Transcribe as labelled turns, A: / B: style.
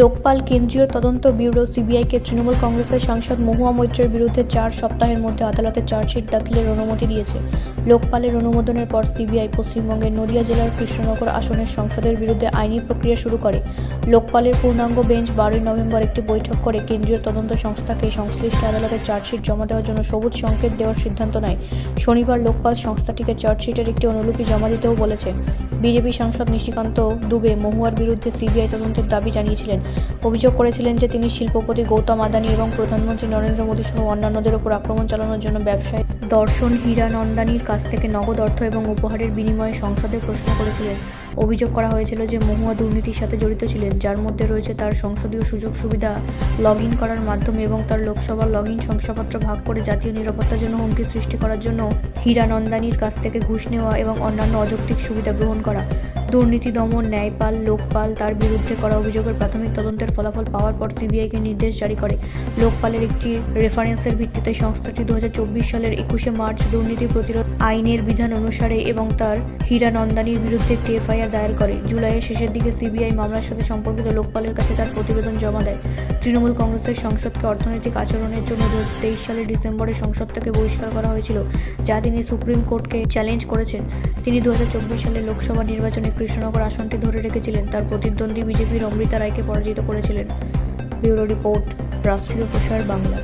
A: লোকপাল কেন্দ্রীয় তদন্ত ব্যুরো সিবিআইকে তৃণমূল কংগ্রেসের সাংসদ মহুয়া মৈত্রের বিরুদ্ধে চার সপ্তাহের মধ্যে আদালতে চার্জশিট দাখিলের অনুমতি দিয়েছে। লোকপালের অনুমোদনের পর সিবিআই পশ্চিমবঙ্গের নদিয়া জেলার কৃষ্ণনগর আসনের সংসদের বিরুদ্ধে আইনি প্রক্রিয়া শুরু করে। লোকপালের পূর্ণাঙ্গ বেঞ্চ বারোই নভেম্বর একটি বৈঠক করে কেন্দ্রীয় তদন্ত সংস্থাকে সংশ্লিষ্ট আদালতে চার্জশিট জমা দেওয়ার জন্য সবুজ সংকেত দেওয়ার সিদ্ধান্ত নেয়। শনিবার লোকপাল সংস্থাটিকে চার্জশিটের একটি অনুলিপি জমা দিতেও বলেছে। বিজেপি সাংসদ নিশিকান্ত দুবে মহুয়ার বিরুদ্ধে সিবিআই তদন্তের দাবি জানিয়েছিলেন। অভিযোগ করেছিলেন যে তিনি শিল্পপতি গৌতম আদানি এবং প্রধানমন্ত্রী নরেন্দ্র মোদী সহ অন্যান্যদের উপর আক্রমণ চালানোর জন্য ব্যবসায়ী দর্শন হীরা নন্দানির কাছ থেকে নগদ অর্থ এবং উপহারের বিনিময়ে সংসদে প্রশ্ন করেছিলেন। অভিযোগ করা হয়েছিল যে মহুয়া দুর্নীতির সাথে জড়িত ছিলেন, যার মধ্যে রয়েছে তার সংসদীয় সুযোগ সুবিধা লগ ইন করার মাধ্যমে এবং তার লোকসভার লগ ইন শংসাপত্র ভাগ করে জাতীয় নিরাপত্তার জন্য হুমকি সৃষ্টি করার জন্য হীরা নন্দানির কাছ থেকে ঘুষ নেওয়া এবং অন্যান্য অযৌক্তিক সুবিধা গ্রহণ করা। দুর্নীতি, দমন, ন্যায়পাল, লোকপাল তার বিরুদ্ধে করা অভিযোগের প্রাথমিক তদন্তের ফলাফল পাওয়ার পর সিবিআইকে নির্দেশ জারি করে। লোকপালের একটি রেফারেন্সের ভিত্তিতে সংস্থাটি দু হাজার চব্বিশ সালের একুশে মার্চ দুর্নীতি প্রতিরোধ আইনের বিধান অনুসারে এবং তার হীরা নন্দানির বিরুদ্ধে একটি এফআইআর দায়ের করে। জুলাইয়ের শেষের দিকে সিবিআই মামলার সাথে সম্পর্কিত লোকপালের কাছে তার প্রতিবেদন জমা দেয়। তৃণমূল কংগ্রেসের সংসদকে অর্থনৈতিক আচরণের জন্য দু হাজার তেইশ সালের ডিসেম্বরে সংসদ থেকে বহিষ্কার করা হয়েছিল, যা তিনি সুপ্রিম কোর্টকে চ্যালেঞ্জ করেছেন। তিনি দু সালে লোকসভা নির্বাচনে কৃষ্ণনগর আসনটি ধরে রেখেছিলেন। তার প্রতিদ্বন্দ্বী বিজেপির অমৃতা রায়কে পরাজিত করেছিলেন। ব্যুরো রিপোর্ট, রাষ্ট্রীয় প্রসার বাংলা।